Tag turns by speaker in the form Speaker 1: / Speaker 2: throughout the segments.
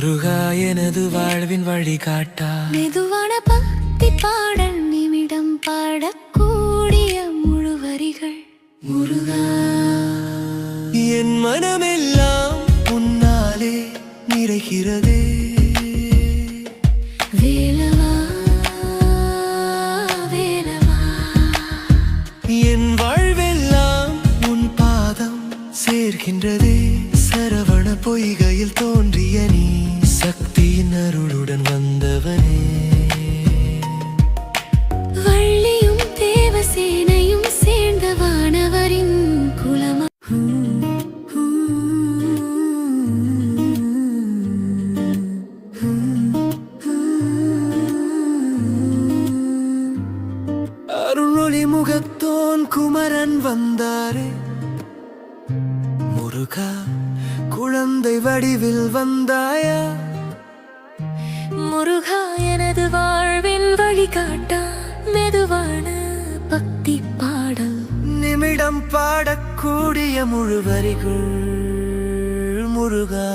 Speaker 1: முருகா எனது வாழ்வின் வழிகாட்டா?
Speaker 2: மெதுவான பக்தி பாடல் நிமிடம் பாடக்கூடிய முழுவரிகள் முருகா
Speaker 1: என் மனமெல்லாம் உன்னாலே நிறைகிறதே. முருகா குழந்தை வடிவில் வந்தாயா?
Speaker 2: முருகா எனது வாழ்வின் வழிகாட்டா மெதுவான பக்தி பாடல்.
Speaker 1: நிமிடம் பாடக்கூடிய முழுவரிகள் முருகா.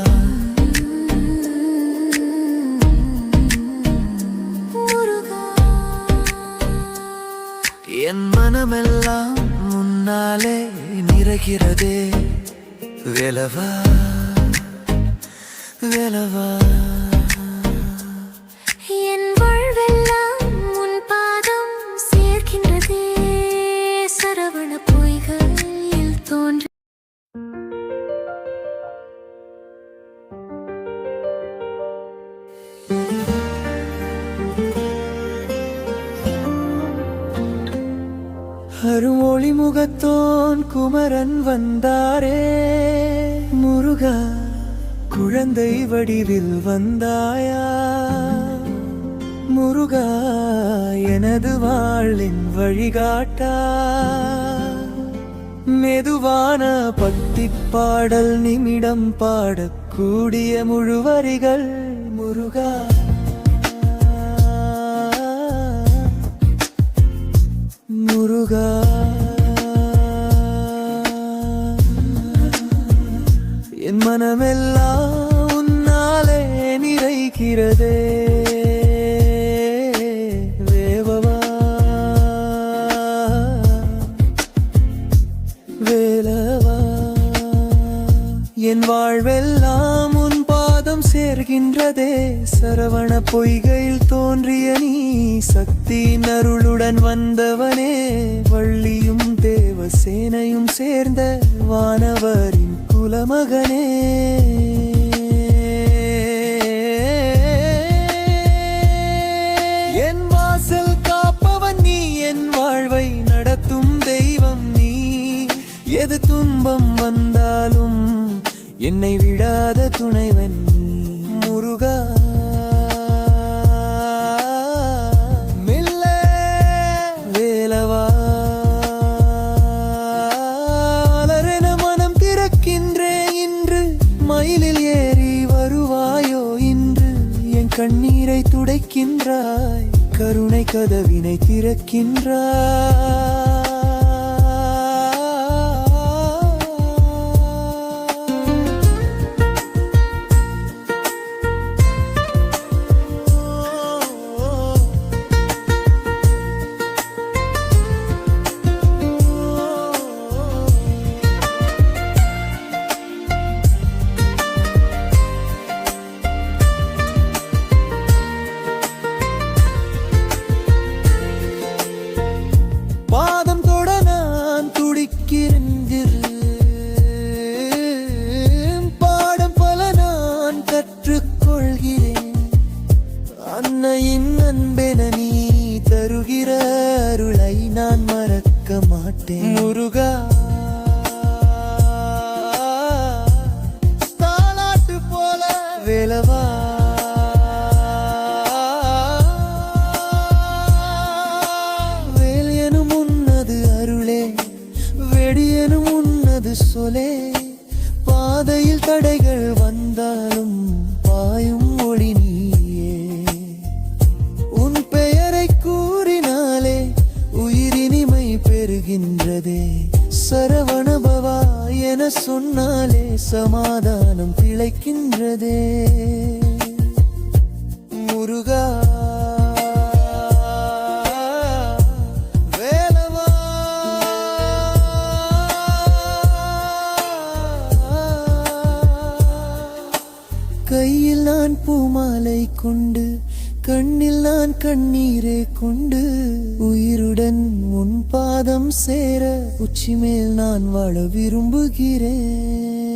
Speaker 2: முருகா.
Speaker 1: என் மனமெல்லாம் முன்னாலே நிறைகிறதே. வேலவா வேலவா அருமொழி முகத்தோன் குமரன் வந்தாரே. முருகா குழந்தை வடிவில் வந்தாயா? முருகா எனது வாழின் வழிகாட்டா? மெதுவான பக்தி பாடல் நிமிடம் பாடக்கூடிய முழுவரிகள் முருகா. முருகா. என் மனமெல்லாம் உன்னாலே நிறைகிறதே. தோன்றிய நீ சக்தி நருளுடன் வந்தவனே. வள்ளியும் தேவசேனையும் சேர்ந்த வானவரின் குலமகனே. என் வாசல் காப்பவன் நீ என் வாழ்வை நடத்தும் தெய்வம் நீ. எது துன்பம் வந்தாலும் என்னை விடாத துணைவன் முருகா. உடைக்கின்றாய். கருணை கதவினை திறக்கின்றாய்.
Speaker 3: మురుగా திளைக்கின்றதே முருகா. வேலவா. கையில் நான் பூமாலை கொண்டு கண்ணில் நான் கண்ணீரே கொண்டு உயிருடன் முன் பாதம் சேர உச்சி மேல் நான் வாழ விரும்புகிறேன்.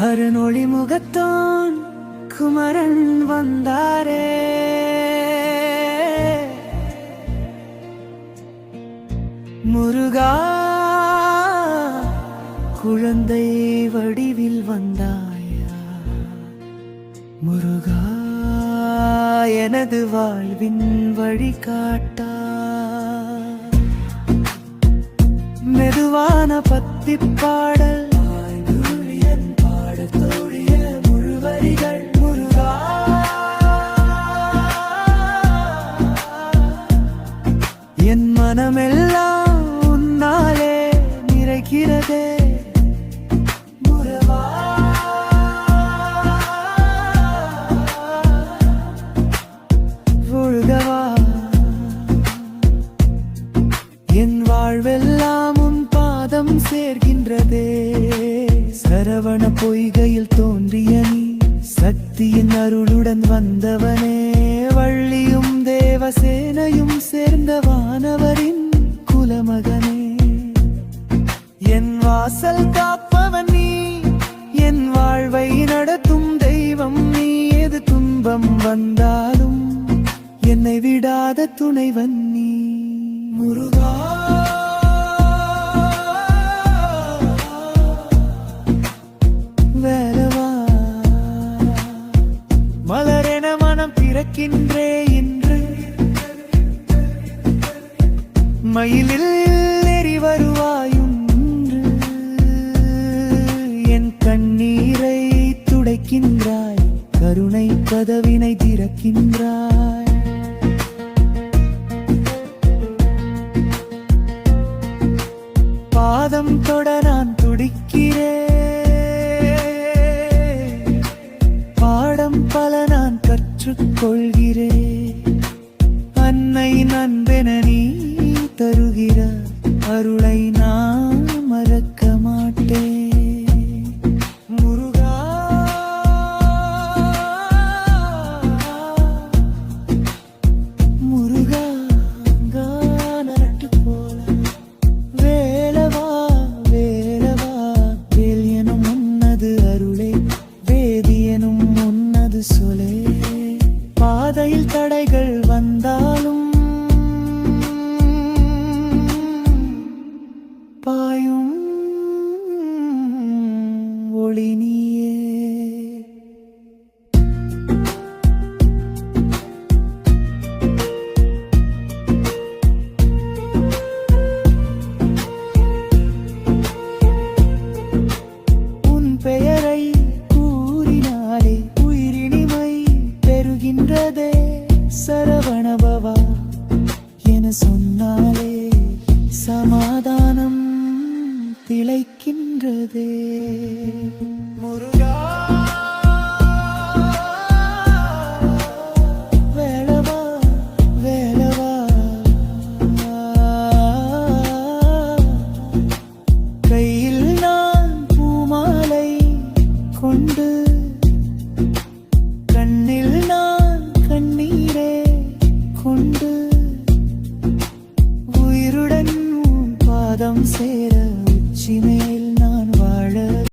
Speaker 1: அருணொளி முகத்தான் குமரன் வந்தாரே. முருகா குழந்தை வடிவில் வந்தாயா? முருகா எனது வாழ்வின் வழிகாட்டா? மெதுவான பத்தி பாடல் என் மனமெல்லாம் உன்னாலே நிறைகிறதே. என் வாழ்வெல்லாம் உன் பாதம் சேர்கின்றதே. சரவண பொய்கையில் தோன்றிய நீ சக்தியின் அருளுடன் வந்தவனே. வள்ளியும் தேவசேனையும் சேர்ந்த வானவரின் குலமகனே. என் வாசல் காப்பவன் நீ என் வாழ்வை நடத்தும் தெய்வம் நீ. எது துன்பம் வந்தாலும் என்னை விடாத துணைவன் நீ. முருகா மனம் பிறக்கின்றே இன்று மயிலில் எரி வருவாயும் என் கண்ணீரை துடைக்கின்றாய் கருணை கதவினை திறக்கின்றாய். பாதம் தொட நான் துடிக்கிறேன். நான் அன்னை நண்பென நீ தருகிற அருளை நான் என்ன சொன்னாலே சமாதானம் திளைக்கின்றதே.